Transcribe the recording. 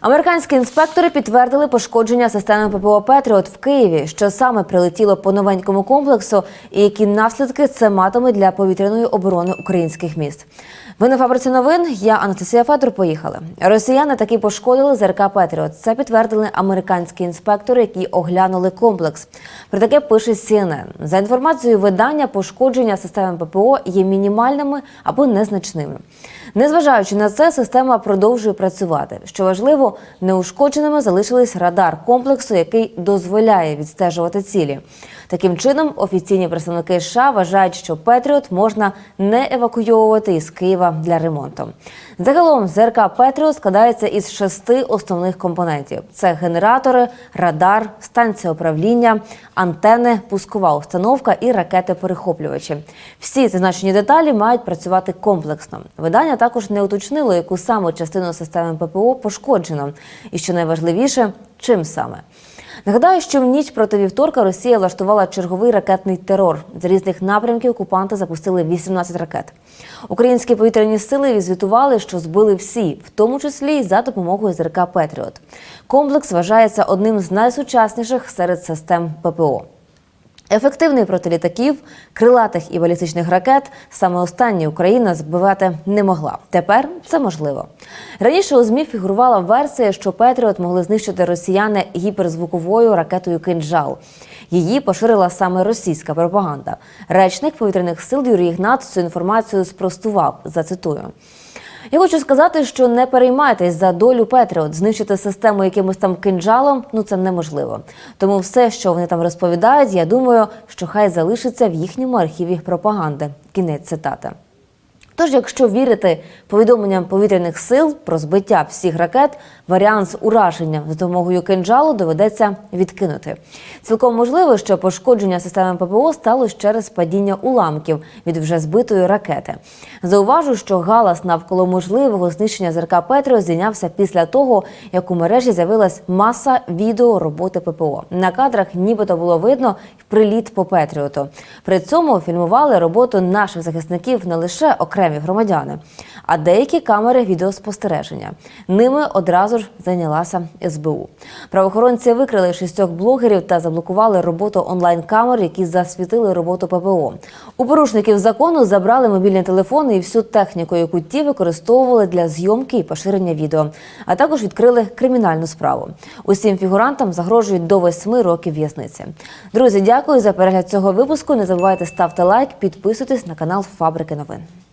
Американські інспектори підтвердили пошкодження системи ППО Петріот в Києві, що саме прилетіло по новенькому комплексу, і які наслідки це матиме для повітряної оборони українських міст. Ви на фабриці новин. Я Анастасія Федор. Поїхали. Росіяни таки пошкодили ЗРК Петріот. Це підтвердили американські інспектори, які оглянули комплекс. Про таке пише CNN. За інформацією видання, пошкодження системи ППО є мінімальними або незначними. Незважаючи на це, система продовжує працювати. Що важливо, неушкодженими залишились радар комплексу, який дозволяє відстежувати цілі. Таким чином, офіційні представники США вважають, що Петріот можна не евакуйовувати із Києва для ремонту. Загалом ЗРК Петріот складається із шести основних компонентів: це генератори, радар, станція управління, антени, пускова установка і ракети-перехоплювачі. Всі зазначені деталі мають працювати комплексно. Видання також не уточнило, яку саме частину системи ППО пошкоджено, і що найважливіше, чим саме. Нагадаю, що в ніч проти вівторка Росія влаштувала черговий ракетний терор. З різних напрямків окупанти запустили 18 ракет. Українські повітряні сили відзвітували, що збили всі, в тому числі й за допомогою ЗРК Петріот. Комплекс вважається одним з найсучасніших серед систем ППО. Ефективний проти літаків, крилатих і балістичних ракет саме останні Україна збивати не могла. Тепер це можливо. Раніше у змі фігурувала версія, що Петріот могли знищити росіяни гіперзвуковою ракетою «Кинджал». Її поширила саме російська пропаганда. Речник повітряних сил Юрій Ігнат цю інформацію спростував. Зацитую. Я хочу сказати, що не переймайтесь за долю Петріот. Знищити систему якимось там кинджалом ну це неможливо. Тому все, що вони там розповідають, я думаю, що хай залишиться в їхньому архіві пропаганди. Кінець цитати. Тож, якщо вірити повідомленням повітряних сил про збиття всіх ракет, варіант з ураженням з допомогою кинджалу доведеться відкинути. Цілком можливо, що пошкодження системи ППО сталося через падіння уламків від вже збитої ракети. Зауважу, що галас навколо можливого знищення ЗРК Петріо здійнявся після того, як у мережі з'явилась маса відео роботи ППО. На кадрах нібито було видно приліт по Петріоту. При цьому фільмували роботу наших захисників не лише окремі громадяни, а деякі камери відеоспостереження. Ними одразу ж зайнялася СБУ. Правоохоронці викрили шістьох блогерів та заблокували роботу онлайн-камер, які засвітили роботу ППО. У порушників закону забрали мобільні телефони і всю техніку, яку ті використовували для зйомки і поширення відео, а також відкрили кримінальну справу. Усім фігурантам загрожують до восьми років в'язниці. Друзі, дякую за перегляд цього випуску. Не забувайте ставити лайк, підписуйтесь на канал Фабрики новин.